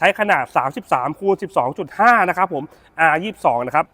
ใช้ขนาด 33คูณ12.5 นะครับผม R22 นะครับ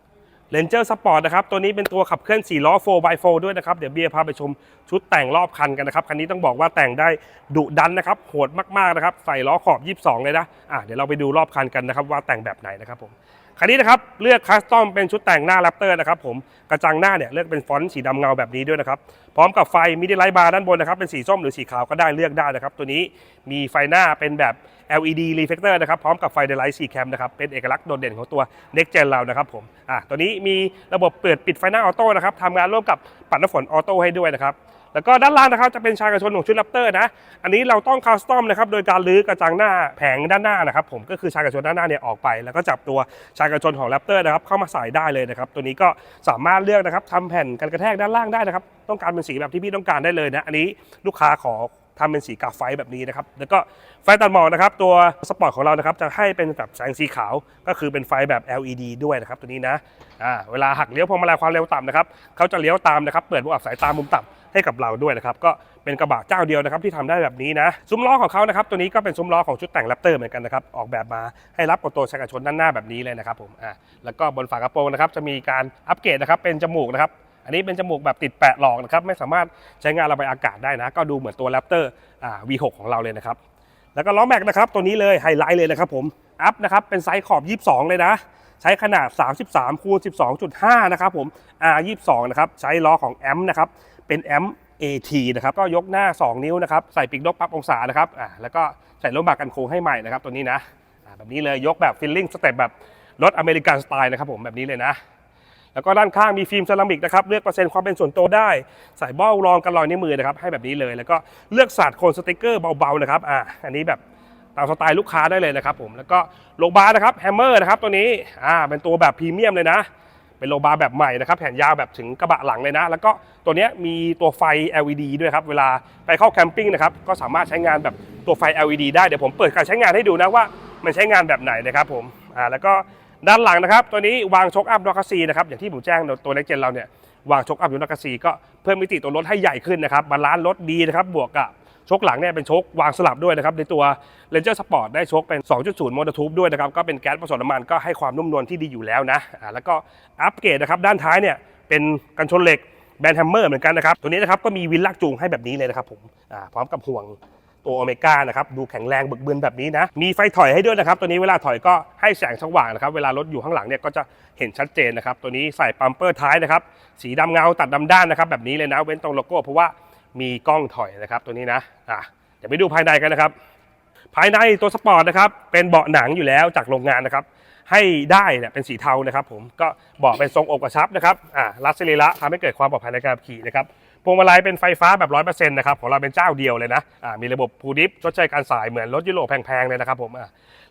Ranger Sport นะครับ ตัวนี้เป็นตัวขับเคลื่อน 4 ล้อ 4x4 ด้วยนะครับ เดี๋ยวเบียร์พาไปชมชุดแต่งรอบคันกันนะครับ คันนี้ต้องบอกว่าแต่งได้ดุดันนะครับ โหดมากๆนะครับ ใส่ล้อขอบ 22 เลยนะอะเดี๋ยวเราไปดูรอบคันกันนะครับ ว่าแต่งแบบไหนนะครับผม คันนี้นะครับ เลือกคัสตอมเป็นชุดแต่งหน้าแรปเตอร์นะครับผม กระจังหน้าเนี่ยเลือกเป็นฟอนต์สีดำเงาแบบนี้ด้วยนะครับ พร้อมกับไฟมิดไลท์บาร์ด้านบนนะครับ เป็นสีส้มหรือสีขาวก็ได้เลือกได้นะครับ ตัวนี้มีไฟหน้าเป็นแบบ LED reflector นะครับพร้อมกับไฟเดลไลท์สีแคมนะครับเป็นเอกลักษณ์โดดเด่นของตัว Next Gen เรานะครับผมอะตัวนี้มีระบบเปิดปิดไฟหน้าออโต้นะครับทำงานร่วมกับปัดน้ำฝนออโต้ให้ด้วยนะครับแล้วก็ด้านล่างนะครับจะเป็นชายกระชนของชุดแรปเตอร์นะ อันนี้เราต้องคัสตอมนะครับโดยการลื้อกระจังหน้าแผงด้านหน้านะครับผมก็คือชายกระชนด้านหน้าเนี่ยออกไป แล้วก็จับตัวชายกระชนของแรปเตอร์นะครับเข้ามาใส่ได้เลยนะครับตัวนี้ก็สามารถเลือกนะครับทำแผ่นกันกระแทกด้านล่างได้นะครับต้องการเป็นสีแบบที่พี่ต้องการได้เลยนะอันนี้ลูกค้าขอ ทำเป็นสีกาไฟแบบนี้นะครับ แล้วก็ไฟตัดหมอกนะครับ ตัวสปอร์ตของเรานะครับจะให้เป็นแบบแสงสีขาว ก็คือเป็นไฟแบบ LED ด้วยนะครับ ตัวนี้นะอ่าเวลาหักเลี้ยวพวงมาลัยความเร็วต่ำนะครับเขาจะเลี้ยวตามนะครับ เปิดมุมอับสายตามุมต่ำให้กับเราด้วยนะครับ ก็เป็นกระบะเจ้าเดียวนะครับที่ทำได้แบบนี้นะ ซุ้มล้อของเขานะครับ ตัวนี้ก็เป็นซุ้มล้อของชุดแต่งแรปเตอร์เหมือนกันนะครับ ออกแบบมาให้รับกับตัวชักชนด้านหน้าแบบนี้เลยนะครับผมอ่าแล้วก็บนฝากระโปรงนะครับจะมีการอัปเกรดนะครับเป็นจมูกนะครับ อันนี้เป็นจมูกแบบติดแปะหลอกนะครับ ไม่สามารถใช้งานระบายอากาศได้นะ ก็ดูเหมือนตัวแรปเตอร์อ่า V6 ของเราเลยนะครับ แล้วก็ล้อแม็กนะครับตัวนี้เลยไฮไลท์เลยนะครับผม อัพนะครับเป็นไซส์ขอบ 22 เลยนะ ใช้ขนาด 33คูณ12.5 นะครับผม R22 นะครับใช้ล้อของแอมนะครับเป็นแอม AT นะครับก็ยกหน้า 2 นิ้วนะครับใส่ปีกนกปรับองศานะครับอ่าแล้วก็ใส่รถบากกันโค้งให้ใหม่นะครับตัวนี้นะอ่าแบบนี้เลยยกแบบฟิลลิ่งสเต็ปแบบรถอเมริกันสไตล์นะครับผมแบบนี้เลยนะ แล้วก็ด้านข้างมีฟิล์มเซรามิกนะครับเลือกเปอร์เซ็นต์ความเป็นส่วนตัวได้ ใส่เบ้ารองกันรอยนิ้วมือนะครับให้แบบนี้เลย แล้วก็เลือกศาสตร์โคนสติกเกอร์เบาๆนะครับอ่าอันนี้แบบตามสไตล์ลูกค้าได้เลยนะครับผมแล้วก็โลบาร์นะครับแฮมเมอร์นะครับตัวนี้อ่าเป็นตัวแบบพรีเมียมเลยนะ เป็นโลบาร์แบบใหม่นะครับแผ่นยาวแบบถึงกระบะหลังเลยนะ แล้วก็ตัวเนี้ยมีตัวไฟ LED ด้วยครับเวลาไปเข้าแคมปิ้งนะครับก็สามารถใช้งานแบบตัวไฟ LED ได้เดี๋ยวผมเปิดการใช้งานให้ดูนะว่า มันใช้งานแบบไหนนะครับผมอ่าแล้วก็ ด้านหลังนะครับ ตัวนี้วางช็อคอัพดอกซีนะครับอย่างที่ผมแจ้งตัวเล็กเจนเราเนี่ยวางช็อคอัพอยู่นอกซีก็เพิ่มมิติตัวรถให้ใหญ่ขึ้นนะครับบาลานซ์รถดีนะครับบวกกับชกหลังเนี่ยเป็นชกวางสลับด้วยนะครับในตัว Ranger Sport ได้ชกเป็น 2.0 มอเตอร์ทูบด้วยนะครับก็เป็นแก๊สผสมน้ำมันก็ให้ความนุ่มนวลที่ดีอยู่แล้วนะอ่าแล้วก็อัปเกรดนะครับด้านท้ายเนี่ยเป็นกันชนเหล็กแบนแฮมเมอร์เหมือนกันนะครับตัวนี้นะครับก็มีวินลากจูงให้แบบนี้เลยนะครับผมอ่าพร้อมกับห่วง ตัวโอเมก้านะครับดูแข็งแรงบึกบึนแบบนี้นะมีไฟถอยให้ด้วยนะครับตัวนี้เวลาถอยก็ให้แสงสว่างนะครับเวลารถอยู่ข้างหลังเนี่ยก็จะเห็นชัดเจนนะครับตัวนี้ใส่ปั๊มเปอร์ท้ายนะครับสีดำเงาตัดดำด้านนะครับแบบนี้เลยนะเว้นตรงโลโก้เพราะว่ามีกล้องถอยนะครับตัวนี้นะอะเดี๋ยวไปดูภายในกันนะครับ ภายในตัวสปอร์ตนะครับเป็นเบาะหนังอยู่แล้วจากโรงงานนะครับให้ได้เนี่ยเป็นสีเทานะครับ ผมก็เบาะเป็นทรงอกกระชับนะครับอ่ารัดสรีระทำให้เกิดความปลอดภัยในการขับขี่นะครับ พวงมาลัยเป็นไฟฟ้าแบบร้อยเปอร์เซ็นต์นะครับของเราเป็นเจ้าเดียวเลยนะะมีระบบพูดิฟชดเชยการสายเหมือนรถยุโรปแพงๆเลยนะครับผม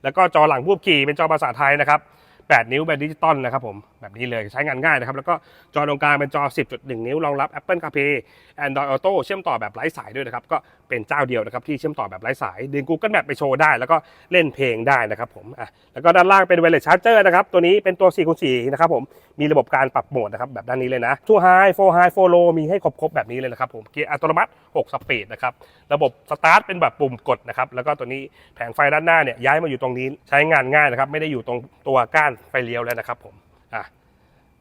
แล้วก็จอหลังผู้ขับขี่เป็นจอภาษาไทยนะครับ 8 นิ้วแบบดิจิตอลนะครับผมแบบนี้เลยใช้งานง่ายนะครับ แล้วก็จอตรงกลางเป็นจอ 10.1 นิ้วรองรับ Apple CarPlay Android Auto เชื่อมต่อแบบไร้สายด้วยนะครับ ก็เป็นเจ้าเดียวนะครับที่เชื่อมต่อแบบไร้สายดึง Google Map ไปโชว์ได้ แล้วก็เล่นเพลงได้นะครับผมอะแล้วก็ด้านล่างเป็น Wireless Charger นะครับตัวนี้เป็นตัว4คูณ4นะครับผมมีระบบการปรับโหมดนะครับแบบด้านนี้เลยนะ Two High Four High Four Low มีให้ครบๆแบบนี้เลยนะครับผมเกียร์อัตโนมัติ 6 สปีดนะครับระบบสตาร์ทเป็นแบบปุ่มกดนะครับแล้วก็ตัวนี้แผงไฟด้านหน้าเนี่ยย้ายมาอยู่ตรงนี้ใช้งานง่ายนะครับไม่ได้อยู่ตรงตัวก้านไฟเลี้ยวแล้วนะครับผมอะ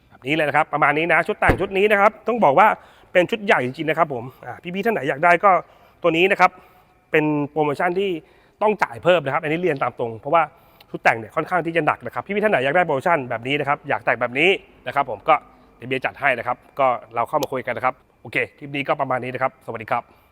แบบนี้เลยนะครับประมาณนี้นะชุดแต่งชุดนี้นะครับ ต้องบอกว่าเป็นชุดใหญ่จริงๆนะครับผมอ่าพี่ๆท่านไหนอยากได้ก็ตัวนี้นะครับเป็นโปรโมชั่นที่ต้องจ่ายเพิ่มนะครับ อันนี้เรียนตามตรง เพราะว่าชุดแต่งเนี่ยค่อนข้างที่จะหนักนะครับพี่ๆท่านไหนอยากได้โปรโมชั่นแบบนี้นะครับอยากแต่งแบบนี้นะครับผมก็เดี๋ยวเบียร์จัดให้นะครับ ก็เราเข้ามาคุยกันนะครับโอเค คลิปนี้ก็ประมาณนี้นะครับ สวัสดีครับ